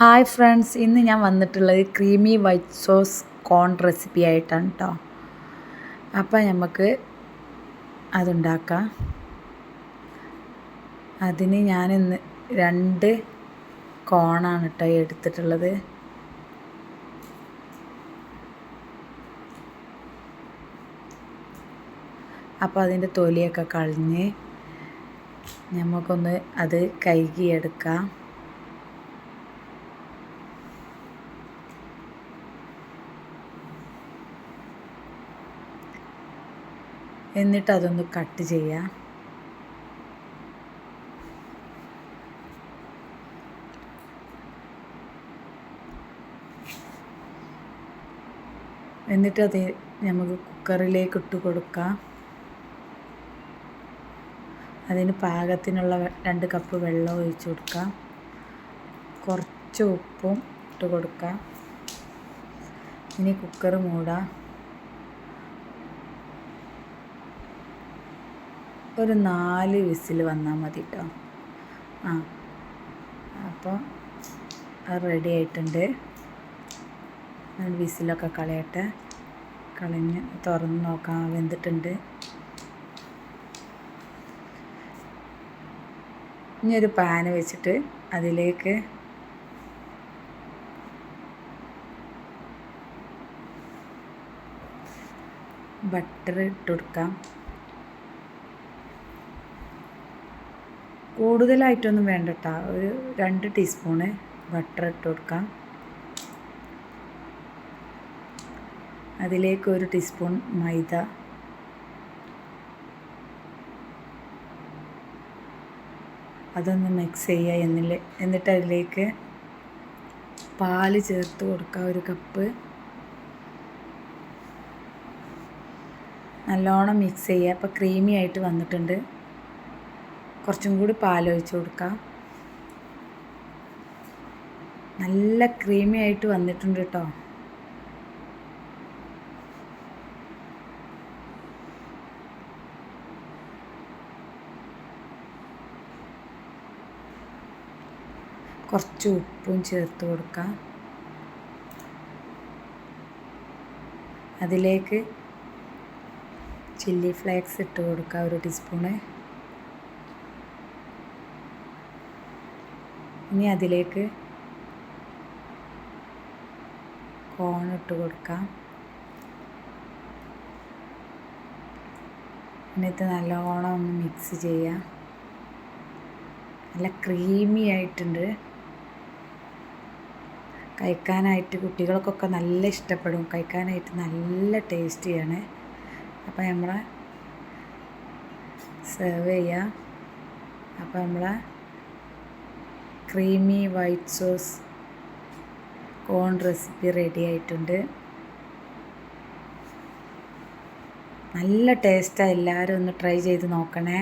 Hi friends ഇന്ന് ഞാൻ വന്നിട്ടുള്ളത് creamy white sauce corn recipe ആയിട്ടാണ് കേട്ടോ അപ്പം നമുക്ക് അതുണ്ടാക്കാം. അതിന് ഞാൻ ഇന്ന് രണ്ട് കോണാണ് കേട്ടോ എടുത്തിട്ടുള്ളത്. അപ്പോൾ അതിന്റെ തൊലിയൊക്കെ കളഞ്ഞ് നമുക്കൊന്ന് അത് കഴുകിയെടുക്കാം. എന്നിട്ട് അതൊന്ന് കട്ട് ചെയ്യാം. എന്നിട്ട് അത് നമുക്ക് കുക്കറിലേക്ക് ഇട്ട് കൊടുക്കാം. അതിന് പാകത്തിനുള്ള രണ്ട് കപ്പ് വെള്ളം ഒഴിച്ച് കൊടുക്കാം. കുറച്ച് ഉപ്പും ഇട്ട് കൊടുക്കാം. ഇനി കുക്കർ മൂടാം. ഒരു നാല് വിസിൽ വന്നാൽ മതി കേട്ടോ ആ. അപ്പോൾ അത് റെഡി ആയിട്ടുണ്ട്. വിസിലൊക്കെ കളയട്ടെ. കളഞ്ഞ് തുറന്ന് നോക്കാം വെന്തിട്ടുണ്ട്. ഇനി ഒരു പാന് വെച്ചിട്ട് അതിലേക്ക് ബട്ടർ ഇട്ട് കൊടുക്കാം. കൂടുതലായിട്ടൊന്നും വേണ്ട കേട്ടോ ഒരു രണ്ട് ടീസ്പൂണ് ബട്ടർ ഇട്ട് കൊടുക്കാം. അതിലേക്ക് ഒരു ടീസ്പൂൺ മൈദ. അതൊന്ന് മിക്സ് ചെയ്യുക. എന്നില്ല എന്നിട്ട് അതിലേക്ക് പാൽ ചേർത്ത് കൊടുക്കുക ഒരു കപ്പ് നല്ലോണം മിക്സ് ചെയ്യുക. അപ്പോൾ ക്രീമി ആയിട്ട് വന്നിട്ടുണ്ട്. കുറച്ചും കൂടി പാലൊഴിച്ച് കൊടുക്കാം. നല്ല ക്രീമി ആയിട്ട് വന്നിട്ടുണ്ട് കേട്ടോ കുറച്ച് ഉപ്പും ചേർത്ത് കൊടുക്കാം. അതിലേക്ക് ചില്ലി ഫ്ലേക്സ് ഇട്ട് കൊടുക്കുക ഒരു ടീസ്പൂണ് ഇനി അതിലേക്ക് കോൺ ഇട്ട് കൊടുക്കാം. എന്നിട്ട് നല്ലോണം ഒന്ന് മിക്സ് ചെയ്യാം. നല്ല ക്രീമി ആയിട്ടുണ്ട്. കഴിക്കാനായിട്ട് കുട്ടികൾക്കൊക്കെ നല്ല ഇഷ്ടപ്പെടും. കഴിക്കാനായിട്ട് നല്ല ടേസ്റ്റിയാണ് അപ്പോൾ നമ്മൾ സെർവ് ചെയ്യുക അപ്പോൾ നമ്മൾ creamy white sauce corn recipe ready ആയിട്ടുണ്ട്. നല്ല ടേസ്റ്റാണ് എല്ലാവരും ഒന്ന് ട്രൈ ചെയ്ത് നോക്കണേ.